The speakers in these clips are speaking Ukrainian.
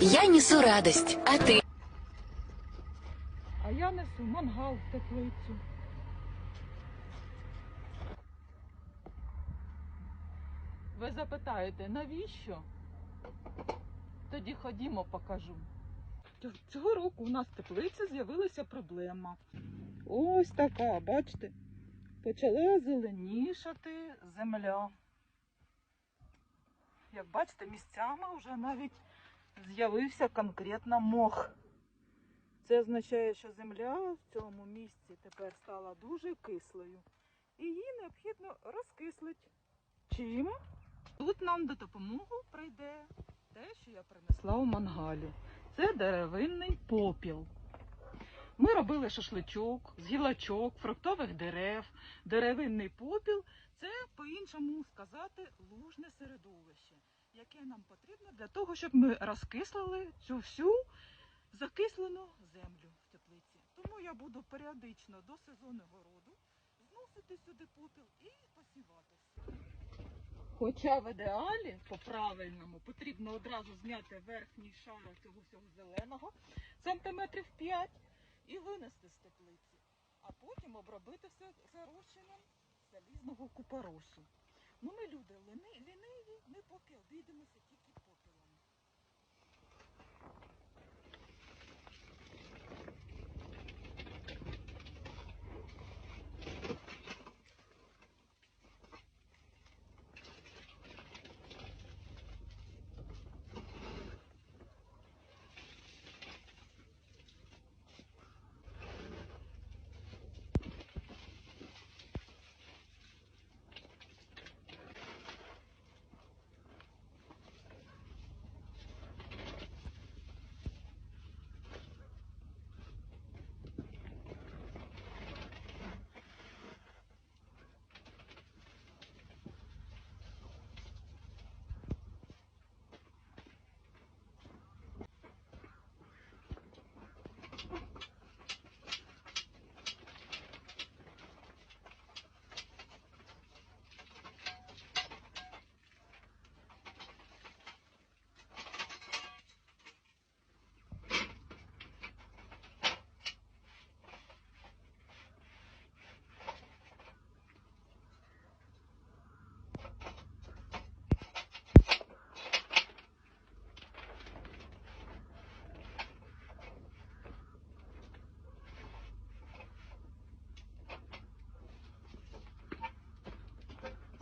Я несу радость, а ты? А я несу мангал в теплицю. Ви запитаєте, навіщо? Тоді ходімо, покажу. Цього року у нас в теплиці з'явилася проблема. Ось така, бачите, почала зеленішати земля. Як бачите, місцями вже навіть з'явився конкретно мох. Це означає, що земля в цьому місці тепер стала дуже кислою. І її необхідно розкислити. Чим? Тут нам до допомоги прийде те, що я принесла у мангалі. Це деревинний попіл. Ми робили шашличок з гілочок, фруктових дерев. Деревинний попіл це по-іншому сказати лужне середовище, яке нам потрібно для того, щоб ми розкислили цю всю закислену землю в теплиці. Тому я буду періодично до сезону городу зносити сюди попіл і посівати. Хоча в ідеалі, по-правильному, потрібно одразу зняти верхній шар цього всього зеленого сантиметрів 5 і винести з теплиці, а потім обробити все зарощенням залізного купоросу. Ну ми люди лени- ліниві, ми поки обійдемося тільки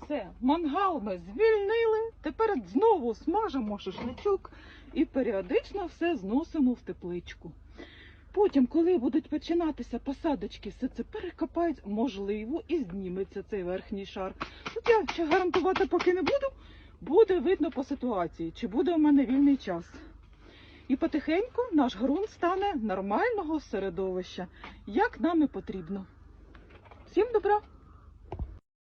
Все, мангал ми звільнили. Тепер знову смажимо шашличок і періодично все зносимо в тепличку. Потім, коли будуть починатися посадочки, все це перекопають, можливо, і зніметься цей верхній шар. Тут я ще гарантувати поки не буду. Буде видно по ситуації, чи буде у мене вільний час. І потихеньку наш ґрунт стане нормального середовища, як нам і потрібно. Всім добра!